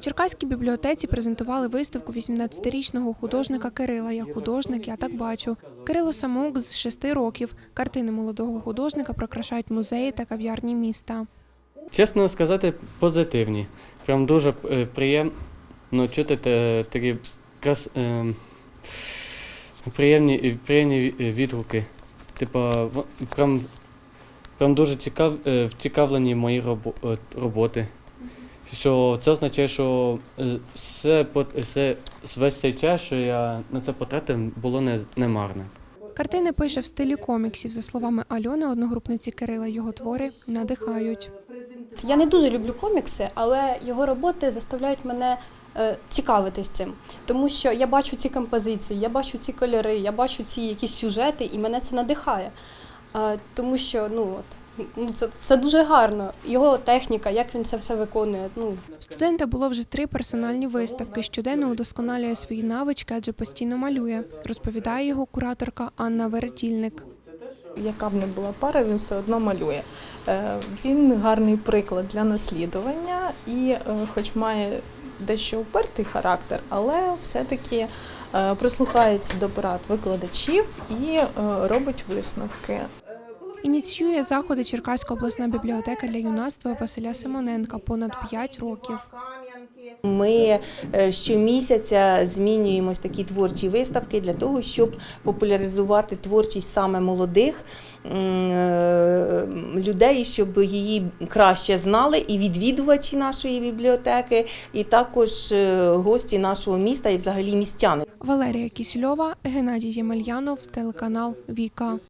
Черкаській бібліотеці презентували виставку 18-річного художника Кирила. Я художник, я так бачу. Кирило Самук з шести років. Картини молодого художника прикрашають музеї та кав'ярні міста. Чесно сказати, позитивні. Прям дуже е, приємно чути такі е, приємні, приємні відгуки. Типа, прям, прям дуже цікав, е, вцікавлені мої е, роботи. Що це означає, що е, все, все, весь цей час, що я на це потратив, було не, не марне. Картини пише в стилі коміксів. За словами Альони, одногрупниці Кирила, його твори надихають. Я не дуже люблю комікси, але його роботи заставляють мене е, цікавитись цим. Тому що я бачу ці композиції, я бачу ці кольори, я бачу ці якісь сюжети, і мене це надихає. Тому що ну, от, ну, це, це дуже гарно. Його техніка, як він це все виконує. Ну, студента було вже три персональні виставки. Щоденно удосконалює свої навички, адже постійно малює. Розповідає його кураторка Анна Веретільник. яка б не була пара, він все одно малює. Е, Він гарний приклад для наслідування і, е, хоч має дещо упертий характер, але все-таки е, прислухається до порад викладачів і робить висновки. Ініціює заходи Черкаська обласна бібліотека для юнацтва Василя Симоненка понад 5 років. Ми е, щомісяця змінюємось такі творчі виставки для того, щоб популяризувати творчість саме молодих е, людей, щоб її краще знали і відвідувачі нашої бібліотеки, і також е, гості нашого міста і взагалі містяни. Валерія Кісільова, Геннадій Ємельянов, телеканал Віка.